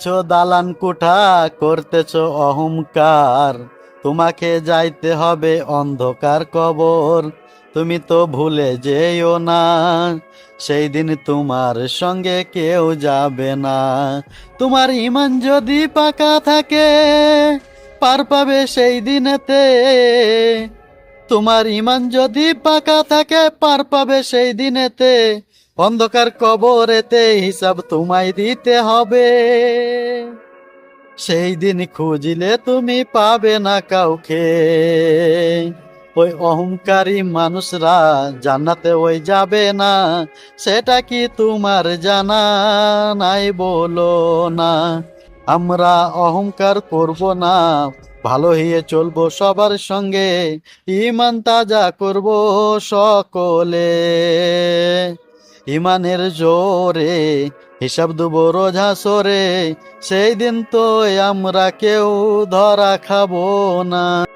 বানাইছ দালান কুঠা, করতেছ অহংকার। তোমাকে যাইতে হবে অন্ধকার কবর। তুমি তো ভুলে যেও না, সেই দিন তোমার সঙ্গে কেউ যাবে না। তোমার ইমান যদি পাকা থাকে, পার পাবে সেই দিনেতে। তোমার ইমান যদি পাকা থাকে, পার পাবে সেই দিনেতে। অন্ধকার কবরেতে হিসাব তোমায় দিতে হবে। সেই দিন খুঁজলে তুমি পাবে না কাউকে। ওই অহংকারী মানুষরা জান্নাতে ওই যাবে না, সেটা কি তোমার জানা নাই বলো না। আমরা অহংকার করব না, ভালো হয়ে চলবো সবার সঙ্গে ইমান তাজা করব সকলে। ইমানের জোরে হিসাব দুব রোজা সরে সেই দিন তো আমরা কেউ ধরা খাব না।